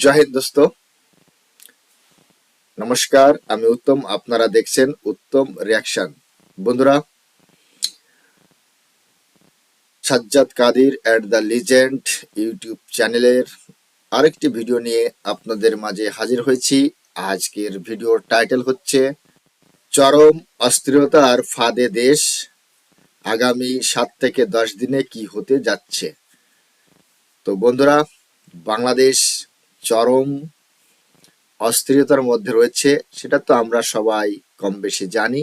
জয় হিন্দ দোস্ত। নমস্কার, আমি উত্তম, আপনারা দেখছেন উত্তম রিয়াকশন বন্ধুরা, Sajjad Kadir at the legend YouTube চ্যানেলের আরেকটি ভিডিও নিয়ে আপনাদের মাঝে হাজির হয়েছি। আজকের ভিডিওর টাইটেল হচ্ছে, চরম অস্থিরতার ফাঁদে দেশ, আগামী সাত থেকে দশ দিনে কি হতে যাচ্ছে? তো বন্ধুরা, বাংলাদেশ চরম অস্থিরতার মধ্যে রয়েছে, সেটা তো আমরা সবাই কম বেশি জানি।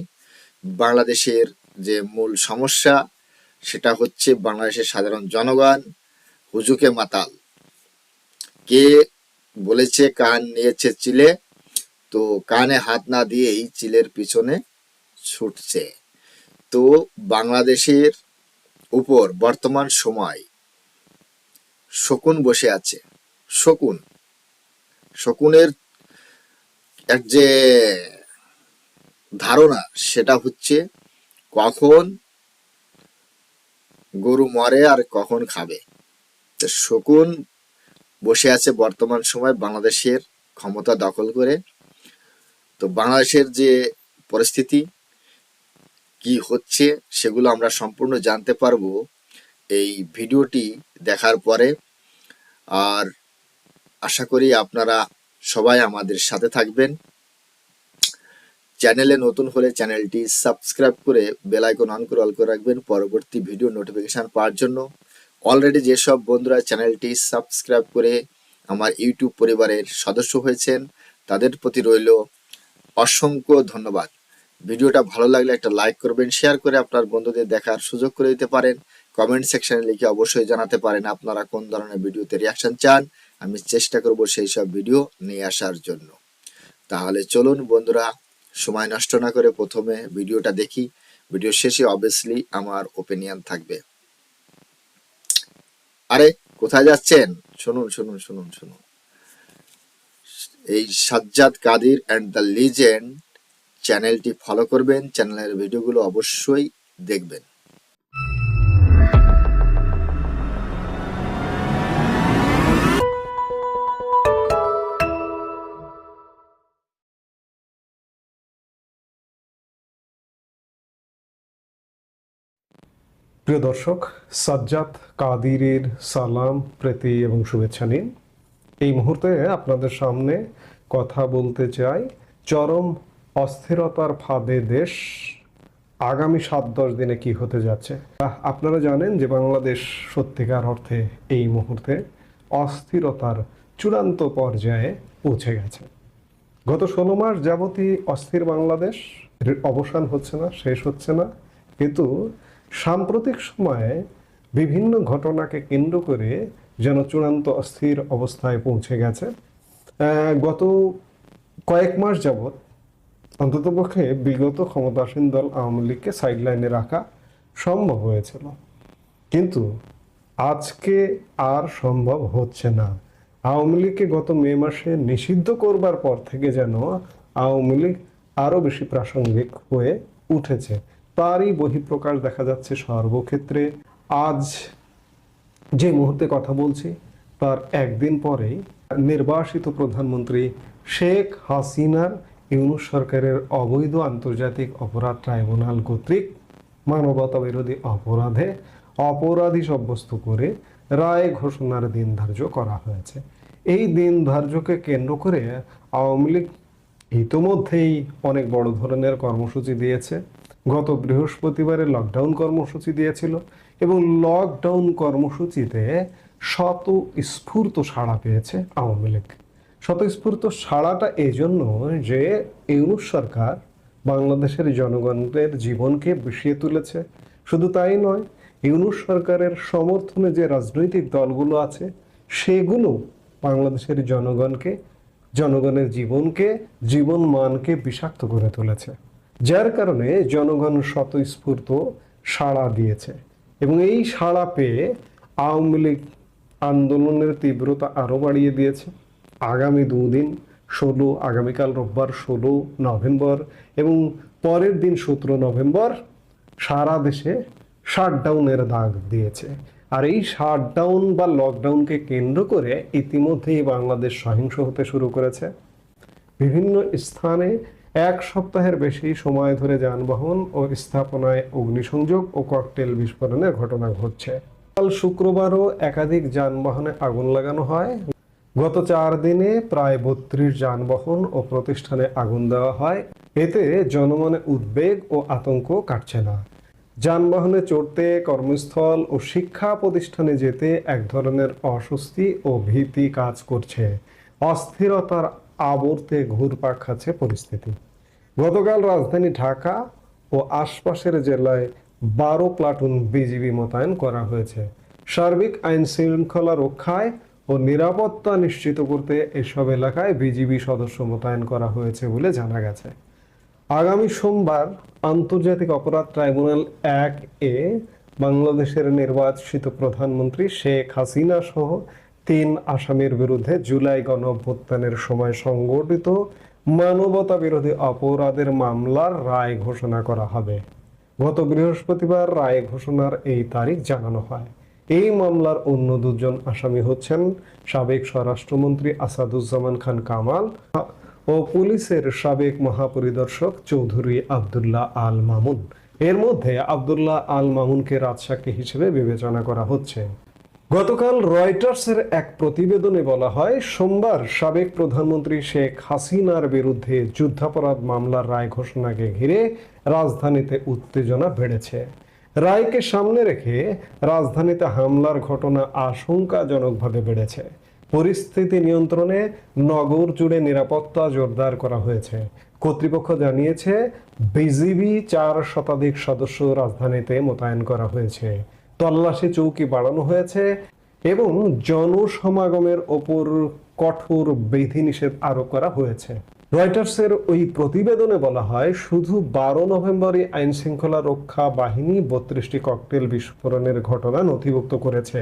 বাংলাদেশের যে মূল সমস্যা, সেটা হচ্ছে বাংলাদেশের সাধারণ জনগণ, হুজুকে মাতাল। কে বলেছে, কান নিয়েছে চিলে, তো কানে হাত না দিয়ে এই চিলের পিছনে ছুটছে। তো বাংলাদেশের উপর বর্তমান সময় শকুন বসে আছে। শকুন শকুনের এক যে ধারণা, সেটা হচ্ছে কখন গরু মরে আর কখন খাবে। তো শকুন বসে আছে বর্তমান সময় বাংলাদেশের ক্ষমতা দখল করে। তো বাংলাদেশের যে পরিস্থিতি, কি হচ্ছে, সেগুলো আমরা সম্পূর্ণ জানতে পারব এই ভিডিওটি দেখার পরে। আর আশা করি আপনারা সবাই আমাদের সাথে থাকবেন। চ্যানেলে নতুন হলে চ্যানেলটি সাবস্ক্রাইব করে বেল আইকন অন করে অল করে রাখবেন পরবর্তী ভিডিও নোটিফিকেশন পাওয়ার জন্য। অলরেডি যেসব বন্ধুরা চ্যানেলটি সাবস্ক্রাইব করে আমার ইউটিউব পরিবারের সদস্য হয়েছেন, তাদের প্রতি রইল অসংখ্য ধন্যবাদ। ভিডিওটা ভালো লাগলে একটা লাইক করবেন, শেয়ার করে আপনার বন্ধুদের দেখার সুযোগ করে দিতে পারেন। কমেন্ট সেকশনে লিখে অবশ্যই জানাতে পারেন আপনারা কোন ধরনের ভিডিওতে রিয়াকশন চান। আমি চেষ্টা করব সেই সব ভিডিও নিয়ে আসার জন্য। তাহলে চলুন বন্ধুরা, সময় নষ্ট না করে প্রথমে ভিডিওটা দেখি। ভিডিও শেষে অবভিয়াসলি আমার ওপিনিয়ন থাকবে। আরে, কোথায় যাচ্ছেন? শুনুন শুনুন শুনুন শুনুন। এই Sajjad Kadir and the legend চ্যানেলটি ফলো করবেন। চ্যানেলের ভিডিওগুলো অবশ্যই দেখবেন। প্রিয় দর্শক, সাজ্জাদ কাদিরের সালাম, প্রীতি এবং শুভেচ্ছা নিন। এই মুহূর্তে আপনাদের সামনে কথা বলতে চাই চরম অস্থিরতার ফাঁদে দেশ আগামী সাত দশ দিনে কি হতে যাচ্ছে? আপনারা জানেন যে বাংলাদেশ সত্যিকার অর্থে এই মুহূর্তে অস্থিরতার চূড়ান্ত পর্যায়ে পৌঁছে গেছে। গত ষোলো মাস যাবতই অস্থির বাংলাদেশ অবসান হচ্ছে না, শেষ হচ্ছে না। কিন্তু সাম্প্রতিক সময়ে বিভিন্ন ঘটনাকে কেন্দ্র করে যেন চূড়ান্ত অস্থির অবস্থায় পৌঁছে গেছে। গত কয়েক মাস যাবৎ অন্ততপক্ষে বিগত ক্ষমতাসীন দল আওয়ামী লীগকে সাইডলাইনে রাখা সম্ভব হয়েছিল। কিন্তু আজকে আর সম্ভব হচ্ছে না। আওয়ামী লীগকে গত মে মাসে নিষিদ্ধ করবার পর থেকে যেন আওয়ামী লীগ আরও বেশি প্রাসঙ্গিক হয়ে উঠেছে। তারই বহিঃপ্রকাশ দেখা যাচ্ছে সর্বক্ষেত্রে। আজ যে মুহূর্তে কথা বলছি, তার একদিন পরেই নির্বাসিত প্রধানমন্ত্রী শেখ হাসিনার, ইউনুস সরকারের অবৈধ আন্তর্জাতিক অপরাধ ট্রাইব্যুনাল কর্তৃক মানবতা বিরোধী অপরাধে অপরাধী সাব্যস্ত করে রায় ঘোষণার দিন ধার্য করা হয়েছে। এই দিন ধার্যকে কেন্দ্র করে আওয়ামী লীগ ইতোমধ্যেই অনেক বড় ধরনের কর্মসূচি দিয়েছে। গত বৃহস্পতিবারে লকডাউন কর্মসূচি দিয়েছিল এবং লকডাউন কর্মসূচিতে শত স্ফূর্ত সাড়া পেয়েছে আওয়ামী লীগ। স্বতঃস্ফূর্ত সাড়াটা এই জন্য যে ইউনুস সরকার বাংলাদেশের জনগণের জীবনকে বিষিয়ে তুলেছে। শুধু তাই নয়, ইউনুস সরকারের সমর্থনে যে রাজনৈতিক দলগুলো আছে, সেগুলো বাংলাদেশের জনগণকে, জনগণের জীবনকে, জীবন মানকে বিষাক্ত করে তুলেছে। যার কারণে জনগণ স্বতঃস্ফূর্ত সাড়া দিয়েছে। এবং এই সাড়া পেয়ে আওয়ামী লীগ আন্দোলনের তীব্রতা আরও বাড়িয়ে দিয়েছে। আগামী দুদিন, ষোলো, আগামীকাল রোববার ষোলো নভেম্বর এবং পরের দিন সতেরো নভেম্বর সারা দেশে শাটডাউনের দাগ দিয়েছে। আর এই শাটডাউন বা লকডাউনকে কেন্দ্র করে ইতিমধ্যেই বাংলাদেশ সহিংস হতে শুরু করেছে। বিভিন্ন স্থানে এক সপ্তাহের বেশি সময় ধরে যানবাহন ও স্থাপনায় অগ্নিসংযোগ ও ককটেল বিস্ফোরণের ঘটনা ঘটছে। কাল শুক্রবারও একাধিক যানবাহনে আগুন লাগানো হয়। গত চার দিনে প্রায় বত্রিশ যানবাহন ও প্রতিষ্ঠানে আগুন দেওয়া হয়। এতে জনমনে উদ্বেগ ও আতঙ্ক কাটছে না। যানবাহনে চড়তে, কর্মস্থল ও শিক্ষা প্রতিষ্ঠানে যেতে এক ধরনের অস্বস্তি ও ভীতি কাজ করছে। অস্থিরতার আবর্তে ঘুরপাক খাচ্ছে পরিস্থিতি। গতকাল রাজধানী ঢাকা ও আশপাশের জেলায় বারো প্লাটুন বিজিবি মোতায়েন করা হয়েছে। সার্বিক আইন শৃঙ্খলা রক্ষায় ও নিরাপত্তা নিশ্চিত করতে এসব এলাকায় বিজিবি সদস্য মোতায়েন করা হয়েছে বলে জানা গেছে। আগামী সোমবার আন্তর্জাতিক অপরাধ ট্রাইব্যুনাল এক এ বাংলাদেশের নির্বাচিত প্রধানমন্ত্রী শেখ হাসিনা সহ তিন আসামির বিরুদ্ধে জুলাই গণ সময় সংগঠিত মানবতা বিরোধী অপরাধের মামলার রায় ঘোষণা করা হবে। গত বৃহস্পতিবার রায় ঘোষণার এই তারিখ জানানো হয়। এই মামলার অন্য দুজন আসামি হচ্ছেন সাবেক স্বরাষ্ট্রমন্ত্রী আসাদুজ্জামান খান কামাল ও পুলিশের সাবেক মহাপরিদর্শক চৌধুরী আবদুল্লাহ আল মামুন। এর মধ্যে আবদুল্লাহ আল মামুনকে রাজসাক্ষী হিসেবে বিবেচনা করা হচ্ছে। গতকাল রয়টার্সের এক প্রতিবেদনে বলা হয়, সোমবার সাবেক প্রধানমন্ত্রী শেখ হাসিনার বিরুদ্ধে যুদ্ধাপরাধ মামলার রায় ঘোষণাকে ঘিরে রাজধানীতে উত্তেজনা বেড়েছে। রায়কে সামনে রেখে রাজধানীতে হামলার ঘটনা আশঙ্কাজনকভাবে বেড়েছে। পরিস্থিতি নিয়ন্ত্রণে নগর জুড়ে নিরাপত্তা জোরদার করা হয়েছে। কর্তৃপক্ষ জানিয়েছে, বিজিবি চার শতাধিক সদস্য রাজধানীতে মোতায়েন করা হয়েছে। তল্লাশি চৌকি বাড়ানো হয়েছে এবং জনসমাগমের ওপর কঠোর বিধিনিষেধ আরোপ করা হয়েছে। রয়টার্সের ওই প্রতিবেদনে বলা হয়, শুধু বারো নভেম্বরই আইন শৃঙ্খলা রক্ষা বাহিনী বত্রিশটি ককটেল বিস্ফোরণের ঘটনা নথিভুক্ত করেছে।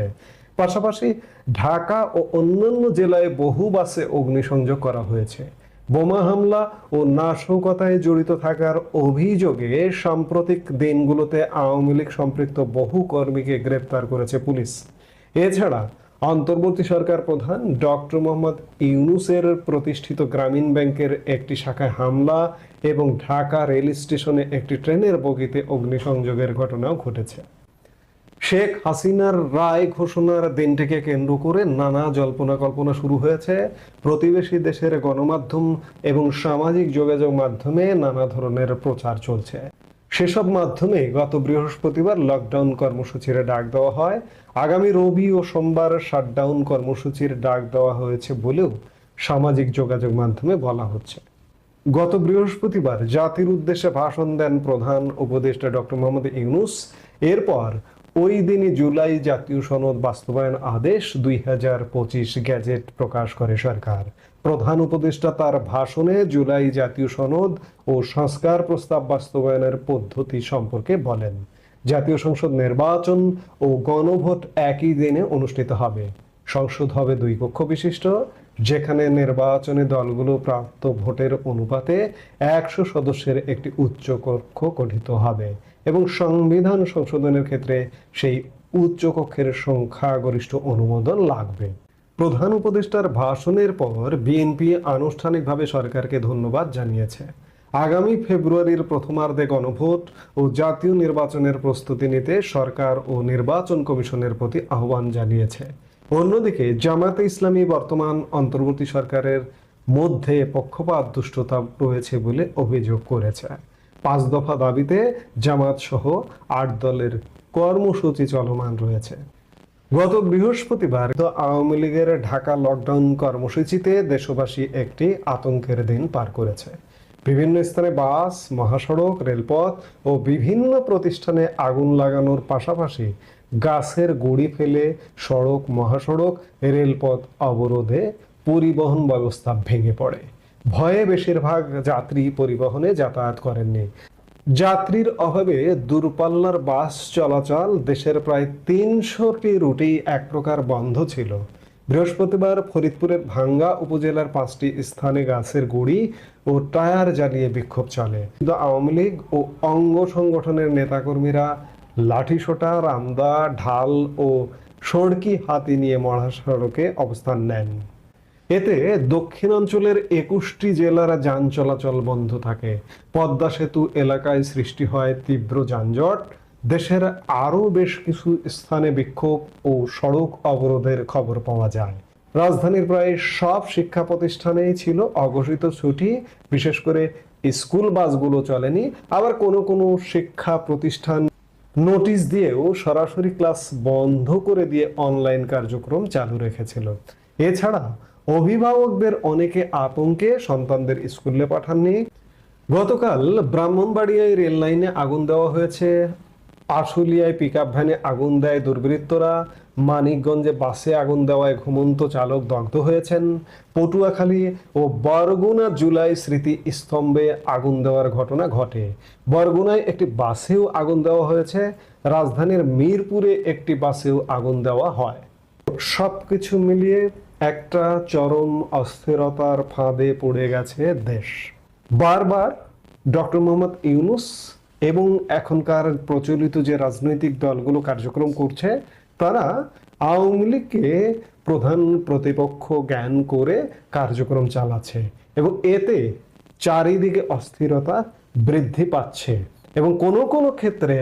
পাশাপাশি ঢাকা ও অন্যান্য জেলায় বহু বাসে অগ্নিসংযোগ করা হয়েছে। বোমা হামলা ও নাশকতায় জড়িত থাকার অভিযোগে সাম্প্রতিক দিনগুলোতে আওয়ামী লীগ সম্পৃক্ত বহু কর্মীকে গ্রেপ্তার করেছে পুলিশ। এছাড়া অন্তর্বর্তী সরকার প্রধান ডক্টর মোহাম্মদ ইউনুসের প্রতিষ্ঠিত গ্রামীণ ব্যাংকের একটি শাখায় হামলা এবং ঢাকা রেল স্টেশনে একটি ট্রেনের বগিতে অগ্নিসংযোগের ঘটনাও ঘটেছে। শেখ হাসিনার রায় ঘোষণার দিনটিকে কেন্দ্র করে নানা জল্পনা কল্পনা শুরু হয়েছে। প্রতিবেশী দেশের গণমাধ্যম এবং সামাজিক যোগাযোগ মাধ্যমে নানা ধরনের প্রচার চলছে। সেসব মাধ্যমে গত বৃহস্পতিবার লকডাউন কর্মসূচির ডাক দেওয়া হয়। আগামী রবি ও সোমবার শাটডাউন কর্মসূচির ডাক দেওয়া হয়েছে বলেও সামাজিক যোগাযোগ মাধ্যমে বলা হচ্ছে। গত বৃহস্পতিবার জাতির উদ্দেশ্যে ভাষণ দেন প্রধান উপদেষ্টা ডক্টর মোহাম্মদ ইউনুস। এরপর ওই দিনই জুলাই জাতীয় সনদ বাস্তবায়ন আদেশ দুই হাজার পঁচিশ গ্যাজেট প্রকাশ করে সরকার। প্রধান উপদেষ্টা তার ভাষণে জুলাই জাতীয় সনদ ও সংস্কার প্রস্তাব বাস্তবায়নের পদ্ধতি সম্পর্কে বলেন। জাতীয় সংসদ নির্বাচন ও গণভোট একই দিনে অনুষ্ঠিত হবে। সংসদ হবে দুই কক্ষ বিশিষ্ট, যেখানে নির্বাচনে দলগুলো প্রাপ্ত ভোটের অনুপাতে একশো সদস্যের একটি উচ্চ কক্ষ গঠিত হবে। এবং সংবিধান সংশোধনের ক্ষেত্রে সেই উচ্চ কক্ষের সংখ্যাগরিষ্ঠ অনুমোদন লাগবে। প্রধান উপদেষ্টার ভাষণের পর বিএনপি আনুষ্ঠানিকভাবে সরকারকে ধন্যবাদ জানিয়েছে। আগামী ফেব্রুয়ারির প্রথমার্ধে গণভোট ও জাতীয় নির্বাচনের প্রস্তুতি নিতে সরকার ও নির্বাচন কমিশনের প্রতি আহ্বান জানিয়েছে। অন্যদিকে জামায়াতে ইসলামী বর্তমান অন্তর্বর্তী সরকারের মধ্যে পক্ষপাত দুষ্টতা রয়েছে বলে অভিযোগ করেছে। পাঁচ দফা দাবিতে জামাত সহ আট দলের কর্মসূচি চলমান রয়েছে। গত বৃহস্পতিবার আওয়ামী লীগের ঢাকা লকডাউন কর্মসূচিতে দেশবাসী একটি আতঙ্কের দিন পার করেছে। বিভিন্ন স্থানে বাস, মহাসড়ক, রেলপথ ও বিভিন্ন প্রতিষ্ঠানে আগুন লাগানোর পাশাপাশি গাছের গুড়ি ফেলে সড়ক, মহাসড়ক, রেলপথ অবরোধে পরিবহন ব্যবস্থা ভেঙে পড়ে। ভয়ে বেশিরভাগ যাত্রী পরিবহনে যাতায়াত করেননি। যাত্রীর অভাবে দূরপাল্লার বাস চলাচল দেশের প্রায় তিনশোটি রুটেই এক প্রকার বন্ধ ছিল। বৃহস্পতিবার ফরিদপুরের ভাঙ্গা উপজেলার পাঁচটি স্থানে গাছের গুড়ি ও টায়ার জ্বালিয়ে বিক্ষোভ চলে। কিন্তু আওয়ামী লীগ ও অঙ্গ সংগঠনের নেতাকর্মীরা লাঠিসোটা, রামদা, ঢাল ও সড়কি হাতি নিয়ে মহাসড়কে অবস্থান নেন। এতে দক্ষিণাঞ্চলের একুশটি জেলার যান চলাচল বন্ধ থাকে। পদ্মা সেতু এলাকায় সৃষ্টি হয় তীব্র যানজট। দেশের আরও বেশ কিছু স্থানে বিক্ষোভ ও সড়ক অবরোধের খবর পাওয়া যায়। রাজধানীর প্রায় সব শিক্ষা প্রতিষ্ঠানেই ছিল অঘোষিত ছুটি। বিশেষ করে স্কুল বাসগুলো চলেনি। আবার কোনো কোনো শিক্ষা প্রতিষ্ঠান নোটিশ দিয়েও সরাসরি ক্লাস বন্ধ করে দিয়ে অনলাইন কার্যক্রম চালু রেখেছিল। এছাড়া অভিভাবকদের অনেকে আতঙ্কে সন্তানদের স্কুলে পাঠাননি। গতকাল ব্রাহ্মণবাড়িয়ায় রেল লাইনে আগুন দেওয়া হয়েছে। আশুলিয়ায় পিক ভ্যানে আগুন দেয় দুর্বৃত্তরা। মানিকগঞ্জে বাসে আগুন দেওয়ায় ঘুমন্ত চালক দগ্ধ হয়েছেন। পটুয়াখালী ও বরগুনা জুলাই স্মৃতি স্তম্ভে আগুন দেওয়ার ঘটনা ঘটে। বরগুনায় একটি বাসেও আগুন দেওয়া হয়েছে। রাজধানীর মিরপুরে একটি বাসেও আগুন দেওয়া হয়। সবকিছু মিলিয়ে একটা চরম অস্থিরতার ফাঁদে পড়ে গেছে দেশ। বারবার ডক্টর মোহাম্মদ ইউনুস এবং এখনকার প্রচলিত যে রাজনৈতিক দলগুলো কার্যক্রম করছে, তারা আওয়ামী লীগকে প্রধান প্রতিপক্ষ জ্ঞান করে কার্যক্রম চালাচ্ছে এবং এতে চারিদিকে অস্থিরতা বৃদ্ধি পাচ্ছে এবং কোনো কোনো ক্ষেত্রে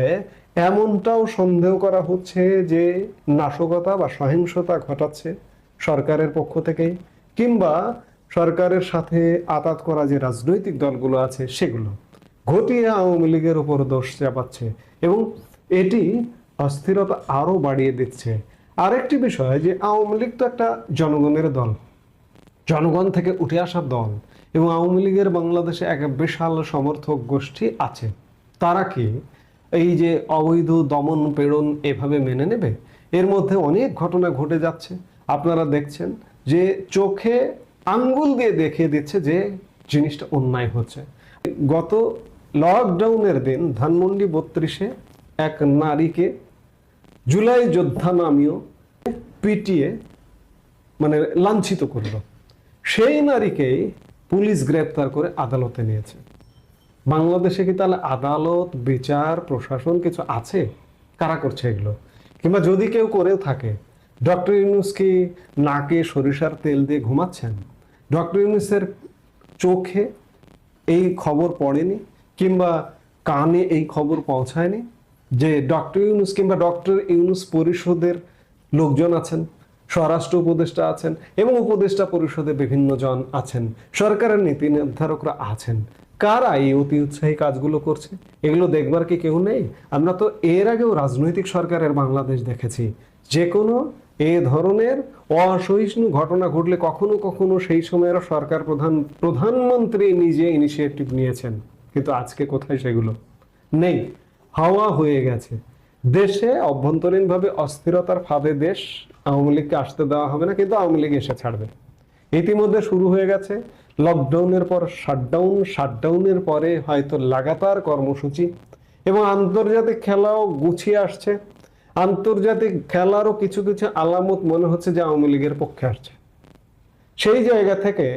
এমনটাও সন্দেহ করা হচ্ছে যে নাশকতা বা সহিংসতা ঘটাচ্ছে। সরকারের পক্ষ থেকে কিংবা সরকারের সাথে আতাত করা যে রাজনৈতিক দলগুলো আছে সেগুলো, ঘটিয়ে আওয়ামী লীগের উপর দোষ চাপাচ্ছে এবং এটি অস্থিরতা আরও বাড়িয়ে দিচ্ছে। আরেকটি বিষয় যে আওয়ামী লীগ তো একটা জনগণের দল, জনগণ থেকে উঠে আসা দল এবং আওয়ামী লীগের বাংলাদেশে এক বিশাল সমর্থক গোষ্ঠী আছে। তারা কি এই যে অবৈধ দমন পীড়ন এভাবে মেনে নেবে? এর মধ্যে অনেক ঘটনা ঘটে যাচ্ছে। আপনারা দেখছেন যে চোখে আঙ্গুল দিয়ে দেখিয়ে দিচ্ছে যে জিনিসটা অন্যায় হচ্ছে। গত লকডাউনের দিন ধানমন্ডি বত্রিশে এক নারীকে জুলাই যোদ্ধা নামীয় পিটিয়ে মানে লাঞ্ছিত করল। সেই নারীকেই পুলিশ গ্রেপ্তার করে আদালতে নিয়েছে। বাংলাদেশে কি তাহলে আদালত, বিচার, প্রশাসন কিছু আছে? কারা করছে এগুলো? কিংবা যদি কেউ করেও থাকে ডক্টর ইউনুস কি নাকে সরিষার তেল দিয়ে ঘুমাচ্ছেন? ডক্টর ইউনুসের চোখে এই খবর পড়েনি কিংবা কানে এই খবর পৌঁছায়নি যে ডক্টর ইউনুস কিংবা ডক্টর ইউনুস পরিষদের লোকজন আছেন, স্বরাষ্ট্র উপদেষ্টা আছেন এবং উপদেষ্টা পরিষদে বিভিন্ন জন আছেন, সরকারের নীতি নির্ধারকরা আছেন। কারা এই অতি উৎসাহী কাজগুলো করছে? এগুলো দেখবার কি কেউ নেই? আমরা তো এর আগেও রাজনৈতিক সরকারের বাংলাদেশ দেখেছি। যে কোনো এ ধরনের অসহিষ্ণু ঘটনা ঘটলে কখনো কখনো সেই সময়ের সরকার প্রধান, প্রধানমন্ত্রী নিজে ইনিশিয়েটিভ নিয়েছেন। কিন্তু আজকে কোথায় সেগুলো? নেই। হাওয়া হয়ে গেছে। দেশে অভ্যন্তরীণভাবে অস্থিরতার ফাঁদে দেশ আওয়ামী লীগকে আসতে দেওয়া হবে না, কিন্তু আওয়ামী লীগ এসে ছাড়বে। ইতিমধ্যে শুরু হয়ে গেছে লকডাউনের পর শাটডাউন শাটডাউনের পরে হয়তো লাগাতার কর্মসূচি এবং আন্তর্জাতিক খেলাও গুছিয়ে আসছে। আন্তর্জাতিক খেলারও কিছু কিছু আলামত মনে হচ্ছে যে আওয়ামী লীগের পক্ষে আসছে। সেই জায়গা থেকে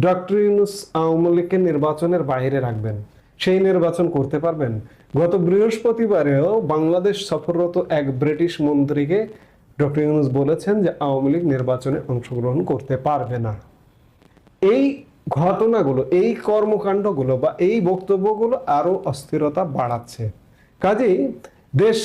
ডক্টর ইউনুস আওয়ামী লীগকে নির্বাচনের বাইরে রাখবেন। সেই নির্বাচন করতে পারবেন। গত বৃহস্পতিবারেও বাংলাদেশ সফররত এক ব্রিটিশ মন্ত্রীকে ডক্টর ইউনুস বলেছেন যে আওয়ামী লীগ নির্বাচনে অংশগ্রহণ করতে পারবে না। এই ঘটনাগুলো, এই কর্মকাণ্ডগুলো বা এই বক্তব্যগুলো আরও অস্থিরতা বাড়াচ্ছে। কাজেই দেশ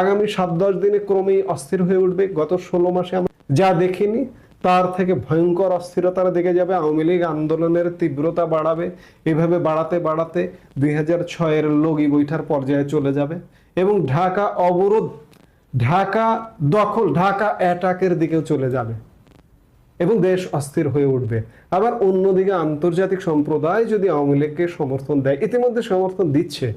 আগামী সাত দশ দিনে ক্রমেই অস্থির হয়ে উঠবে। গত ষোলো মাসে আমরা যা দেখিনি, তার থেকে ভয়ঙ্কর অস্থিরতার দিকে যাবে। আওয়ামী লীগ আন্দোলনের তীব্রতা বাড়াবে। এভাবে বাড়াতে বাড়াতে দুই হাজার ছয়ের লগি বৈঠার পর্যায়ে চলে যাবে এবং ঢাকা অবরোধ, ঢাকা দখল, ঢাকা অ্যাটাকের দিকেও চলে যাবে এবং দেশ অস্থির হয়ে উঠবে। আবার অন্যদিকে আন্তর্জাতিক সম্প্রদায় যদি আওয়ামী লীগকে সমর্থন দেয়, ইতিমধ্যে সমর্থন দিচ্ছে।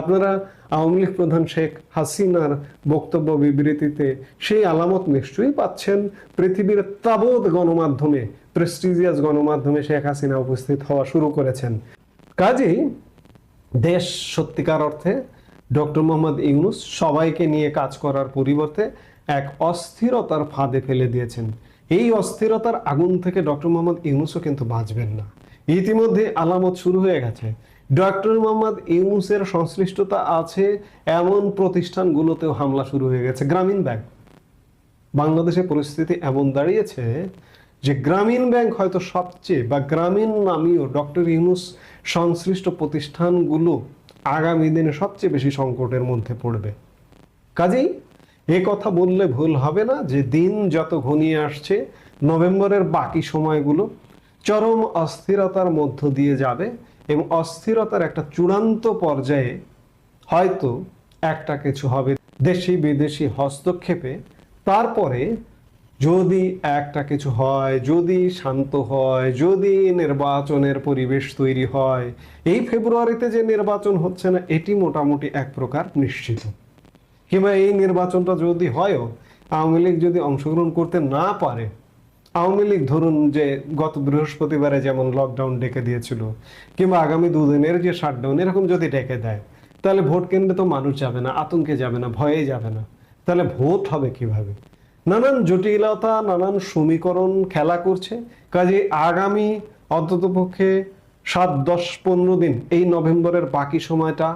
আপনারা আওয়ামী লীগ প্রধান শেখ হাসিনার বক্তব্য বিবৃতিতে সেই আলামত নিশ্চয়ই পাচ্ছেন। পৃথিবীর তাবৎ গণমাধ্যমে, প্রেস্টিজিয়াস গণমাধ্যমে শেখ হাসিনা উপস্থিত হওয়া শুরু করেছেন। কাজেই দেশ সত্যিকার অর্থে ডক্টর মোহাম্মদ ইউনুস সবাইকে নিয়ে কাজ করার পরিবর্তে এক অস্থিরতার ফাঁদে ফেলে দিয়েছেন। এই অস্থিরতার আগুন থেকে ডক্টর মোহাম্মদ ইউনুসও কিন্তু বাঁচবেন না। ইতিমধ্যে আলামত শুরু হয়ে গেছে। ডক্টর মোহাম্মদ ইউনুসের সংশ্লিষ্টতা আছে এমন প্রতিষ্ঠানগুলোতেও হামলা শুরু হয়ে গেছে। গ্রামীণ ব্যাংক। বাংলাদেশে পরিস্থিতি এমন দাঁড়িয়েছে যে গ্রামীণ ব্যাংক হয়তো সবচেয়ে বা গ্রামীণ নামীয় ডক্টর ইউনুস সংশ্লিষ্ট প্রতিষ্ঠানগুলো আগামী দিনে সবচেয়ে বেশি সংকটের মধ্যে পড়বে। কাজেই এ কথা বললে ভুল হবে না যে দিন যত ঘনিয়ে আসছে, নভেম্বরের বাকি সময়গুলো চরম অস্থিরতার মধ্য দিয়ে যাবে। এবং অস্থিরতার একটা চূড়ান্ত পর্যায়ে হয়তো একটা কিছু হবে দেশি বিদেশি হস্তক্ষেপে। তারপরে যদি একটা কিছু হয়, যদি শান্ত হয়, যদি নির্বাচনের পরিবেশ তৈরি হয়, এই ফেব্রুয়ারিতে যে নির্বাচন হচ্ছে না, এটি মোটামুটি এক প্রকার নিশ্চিত। কিংবা এই নির্বাচনটা যদি হয়ও, আওয়ামী লীগ যদি অংশগ্রহণ করতে না পারে আওয়ামী লীগ ধরুন যে গত বৃহস্পতিবারে যেমন লকডাউন ডেকে দিয়েছিল, কিংবা আগামী দুদিনের যে শাটডাউন এরকম যদি ডেকে দেয়, তাহলে ভোট কেন্দ্রে তো মানুষ যাবে না, আতঙ্কে যাবে না, ভয়ে যাবে না। তাহলে ভোট হবে কীভাবে? নানান জটিলতা, নানান সমীকরণ খেলা করছে। কাজে আগামী অন্ততপক্ষে সাত, দশ, পনেরো দিন, এই নভেম্বরের বাকি সময়টা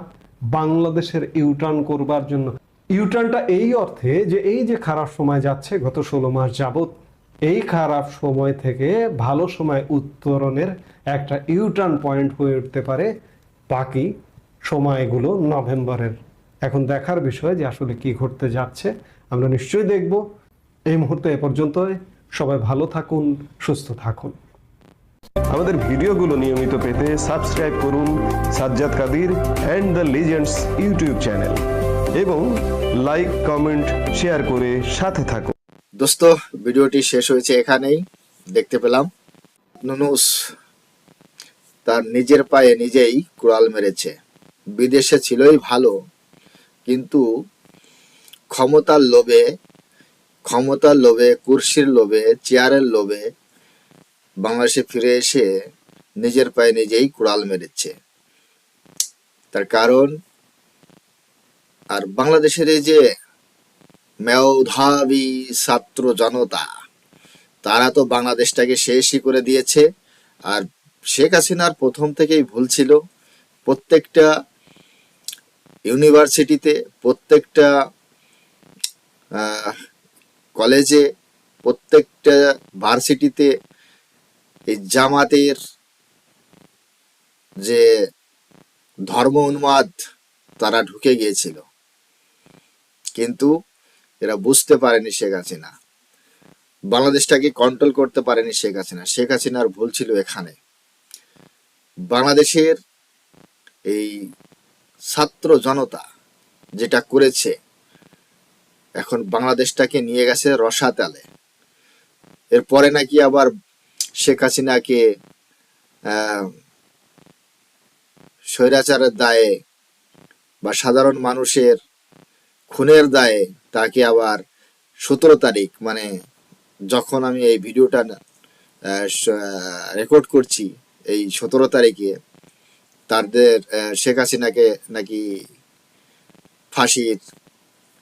বাংলাদেশের ইউটার্ন করবার জন্য। ইউটার্নটা এই অর্থে যে এই যে খারাপ সময় যাচ্ছে, গত ষোলো মাস যাবত এই খারাপ সময় থেকে ভালো সময় উত্তরণের একটা ইউটার্ন পয়েন্ট হয়ে উঠতে পারে বাকি সময়গুলো নভেম্বরের। এখন দেখার বিষয় যে আসলে কি ঘটতে যাচ্ছে। আমরা নিশ্চয়ই দেখব। এই মুহূর্তে এ পর্যন্ত সবাই ভালো থাকুন, সুস্থ থাকুন। আমাদের ভিডিওগুলো নিয়মিত পেতে সাবস্ক্রাইব করুন Sajjad Kadir and the legends YouTube channel এবং লাইক কমেন্ট শেয়ার করে সাথে থাকুন। দোস্ত, ভিডিওটি শেষ হয়েছে এখানেই। দেখতে পেলাম নুনুস তার নিজের পায়ে নিজেই কুড়াল মেরেছে। বিদেশে ছিলই ভালো, কিন্তু ক্ষমতার লোভে ক্ষমতার লোভে, কুর্সির লোভে, চেয়ারের লোভে বাংলাদেশে ফিরে এসে নিজের পায়ে নিজেই কুড়াল মেরেছে। তার কারণ, আর বাংলাদেশের এই যে মেধাবী ছাত্র জনতা। তারা তো বাংলাদেশটাকে শেষই করে দিয়েছে। আর শেখ হাসিনার প্রথম থেকেই ভুল ছিল। প্রত্যেকটা ইউনিভার্সিটিতে, প্রত্যেকটা কলেজে, প্রত্যেকটা ভার্সিটিতে এই জামাতের যে ধর্ম উন্মাদ, তারা ঢুকে গিয়েছিল। কিন্তু এরা বুঝতে পারেনি শেখ হাসিনা। বাংলাদেশটাকে কন্ট্রোল করতে পারেনি শেখ হাসিনা। শেখ হাসিনার ভুল ছিল এখানে। বাংলাদেশের এই ছাত্র জনতা যেটা করেছে, এখন বাংলাদেশটাকে নিয়ে গেছে রসাতালে। এরপরে নাকি আবার শেখ হাসিনাকে স্বৈরাচারের দায়ে বা সাধারণ মানুষের খুনের দায়ে তাকে আবার সতেরো তারিখ মানে যখন আমি এই ভিডিওটা রেকর্ড করছি এই সতেরো তারিখে, তাদের শেখ হাসিনাকে নাকি ফাঁসির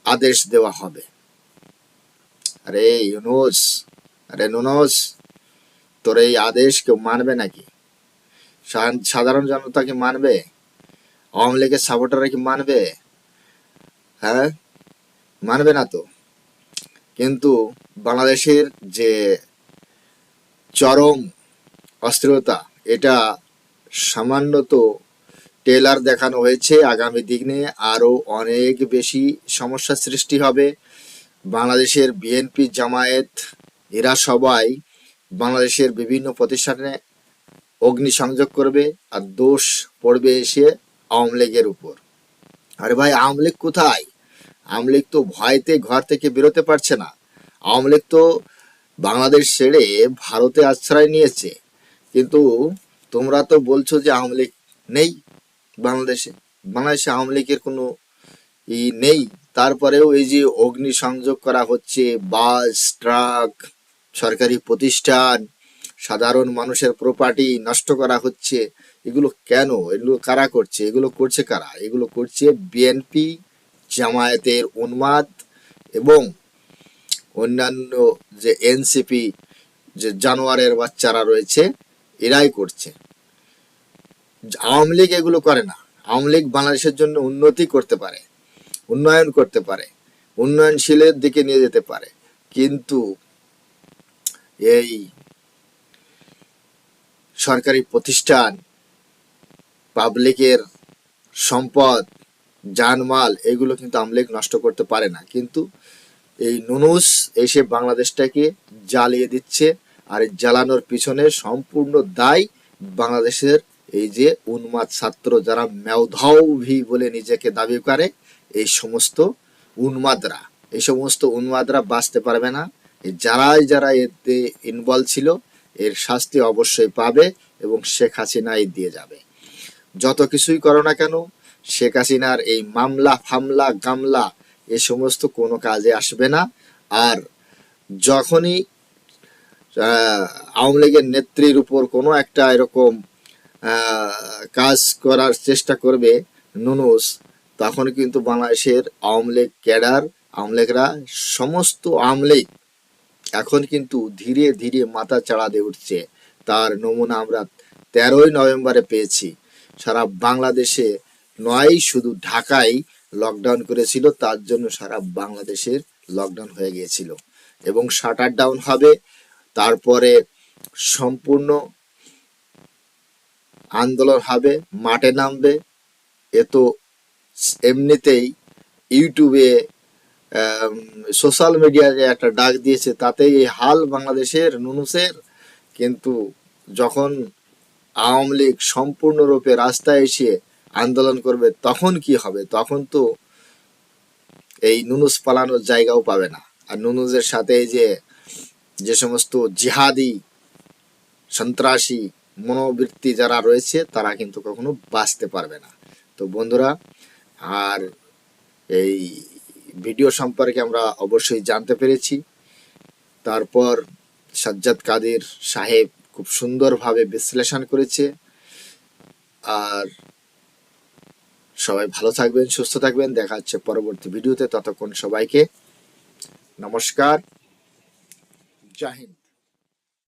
আদেশ দেওয়া হবে। আরে ইউনুস, আরে নুনুস তোর এই আদেশ কেউ মানবে নাকি? সাধারণ জনতা কি মানবে? আওয়ামী লীগের সাপোর্টাররা কি মানবে? হ্যাঁ? মানবে না তো। কিন্তু বাংলাদেশের যে চরম অস্থিরতা, এটা সামান্য তো টেলার দেখানো হয়েছে। আগামী দিনে আরও অনেক বেশি সমস্যা সৃষ্টি হবে। বাংলাদেশের বিএনপি জামায়াত, এরা সবাই বাংলাদেশের বিভিন্ন প্রতিষ্ঠানে অগ্নি সংযোগ করবে আর দোষ পড়বে এসে আওয়ামী লীগের উপর। আরে ভাই, আওয়ামী লীগ কোথায়? আওয়ামী তো ভয়তে ঘর থেকে বেরোতে পারছে না। আওয়ামী তো বাংলাদেশ ছেড়ে ভারতে আশ্রয় নিয়েছে। কিন্তু তোমরা তো বলছো যে আওয়ামী লীগ নেই বাংলাদেশে। বাংলাদেশে আওয়ামী লীগের কোনো ই নেই। তারপরেও এই যে অগ্নি সংযোগ করা হচ্ছে, বাস, ট্রাক, সরকারি প্রতিষ্ঠান, সাধারণ মানুষের প্রপার্টি নষ্ট করা হচ্ছে, এগুলো কেন? এগুলো কারা করছে? এগুলো করছে কারা? এগুলো করছে বিএনপি জামায়াতের উন্মাদ এবং অন্যান্য যে এনসিপি যে জানোয়ারের বাচ্চারা রয়েছে, এরাই করছে। আওয়ামী লীগ এগুলো করে না। আওয়ামী লীগ বাংলাদেশের জন্য উন্নতি করতে পারে, উন্নয়ন করতে পারে, উন্নয়নশীলের দিকে নিয়ে যেতে পারে। কিন্তু এই সরকারি প্রতিষ্ঠান পাবলিকের সম্পদ জানমাল, এগুলো কিন্তু আমলেক নষ্ট করতে পারে না। কিন্তু এই নুনুস এসে বাংলাদেশটাকে জ্বালিয়ে দিচ্ছে আর জ্বালানোর পিছনে সম্পূর্ণ দায় বাংলাদেশের এই যে উন্মাদ ছাত্র যারা মেউধাউভি বলে নিজেকে দাবি করে, এই সমস্ত উন্মাদরা। এই সমস্ত উন্মাদরা বাঁচতে পারবে না। যারাই যারা এতে ইনভলভ ছিল, এর শাস্তি অবশ্যই পাবে এবং শেখ হাসিনাই দিয়ে যাবে। যত কিছুই করো না কেন শেখ হাসিনার এই মামলা ফামলা গামলা, এ সমস্ত কোনো কাজে আসবে না। আর যখনই আওয়ামী লীগের নেত্রীর উপর কোনো একটা এরকম কাজ করার চেষ্টা করবে নুনুস, তখন কিন্তু বাংলাদেশের আওয়ামী লীগ ক্যাডার, আওয়ামী লীগরা, সমস্ত আওয়ামী লীগ এখন কিন্তু ধীরে ধীরে মাথা চাড়া দিয়ে উঠছে। তার নমুনা আমরা তেরোই নভেম্বরে পেয়েছি। সারা বাংলাদেশে নয়, শুধু ঢাকায় লকডাউন করেছিল, তার জন্য সারা বাংলাদেশের লকডাউন হয়ে গিয়েছিল। এবং শাটার ডাউন হবে, তারপরে সম্পূর্ণ আন্দোলন হবে, মাঠে নামবে। এ তো এমনিতেই ইউটিউবে সোশ্যাল মিডিয়ায় একটা ডাক দিয়েছে, তাতেই এই হাল বাংলাদেশের নুনুসের। কিন্তু যখন আওয়ামী লীগ সম্পূর্ণরূপে রাস্তায় এসে আন্দোলন করবে, তখন কি হবে? তখন তো এই নুনুস পালানোর জায়গাও পাবে না। আর নুনুজের সাথে যে যে সমস্ত জিহাদি, সন্ত্রাসী, মনোবৃত্তি যারা রয়েছে, তারা কিন্তু কখনো বাঁচতে পারবে না। তো বন্ধুরা, আর এই ভিডিও সম্পর্কে আমরা অবশ্যই জানতে পেরেছি। তারপর সাজ্জাদ কাদের সাহেব খুব সুন্দরভাবে বিশ্লেষণ করেছে। আর সবাই ভালো থাকবেন সুস্থ থাকবেন। দেখা হচ্ছে পরবর্তী ভিডিওতে। ততক্ষণ সবাইকে নমস্কার। জয় হিন্দ।